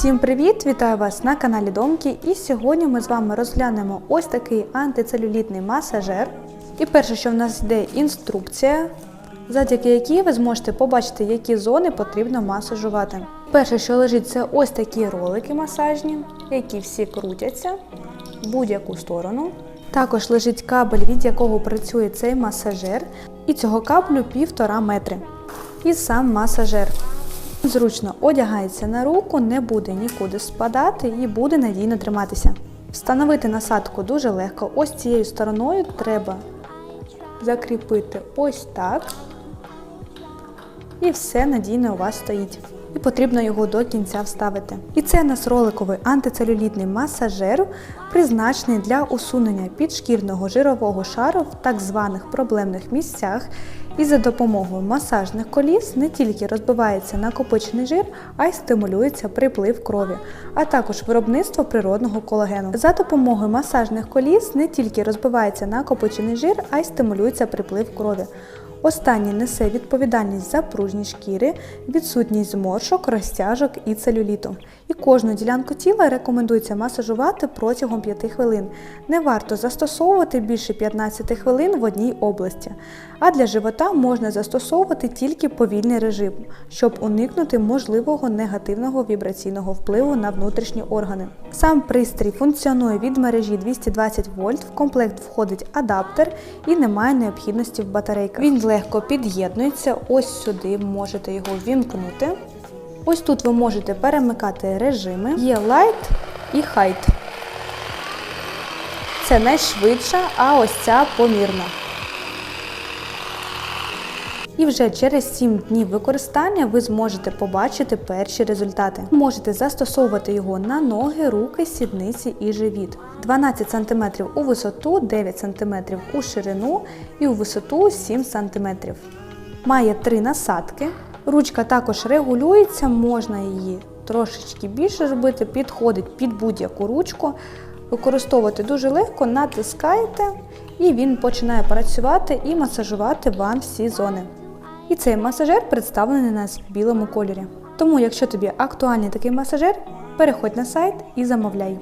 Всім привіт! Вітаю вас на каналі Домки. І сьогодні ми з вами розглянемо ось такий антицелюлітний масажер. І перше, що в нас йде інструкція, завдяки якій ви зможете побачити, які зони потрібно масажувати. Перше, що лежить, це ось такі ролики масажні, які всі крутяться в будь-яку сторону. Також лежить кабель, від якого працює цей масажер, і цього каблю півтора метри. І сам масажер. Зручно одягається на руку, не буде нікуди спадати і буде надійно триматися. Встановити насадку дуже легко. Ось цією стороною треба закріпити ось так. І все надійно у вас стоїть. І потрібно його до кінця вставити. І це у нас роликовий антицелюлітний масажер, призначений для усунення підшкірного жирового шару в так званих проблемних місцях. І за допомогою масажних коліс не тільки розбивається накопичений жир, а й стимулюється приплив крові, а також виробництво природного колагену. За допомогою масажних коліс не тільки розбивається накопичений жир, а й стимулюється приплив крові. Останній несе відповідальність за пружність шкіри, відсутність зморшок, розтяжок і целюліту. І кожну ділянку тіла рекомендується масажувати протягом 5 хвилин. Не варто застосовувати більше 15 хвилин в одній області. А для живота можна застосовувати тільки повільний режим, щоб уникнути можливого негативного вібраційного впливу на внутрішні органи. Сам пристрій функціонує від мережі 220 вольт, в комплект входить адаптер і немає необхідності в батарейках. Він легко під'єднується, ось сюди можете його вімкнути. Ось тут ви можете перемикати режими. Є Light і Height. Це найшвидша, а ось ця помірна. І вже через 7 днів використання ви зможете побачити перші результати. Можете застосовувати його на ноги, руки, сідниці і живіт. 12 см у висоту, 9 см у ширину і у висоту 7 см. Має три насадки. Ручка також регулюється, можна її трошечки більше зробити, підходить під будь-яку ручку. Використовувати дуже легко, натискаєте, і він починає працювати і масажувати вам всі зони. І цей масажер представлений у нас в білому кольорі. Тому, якщо тобі актуальний такий масажер, переходь на сайт і замовляй.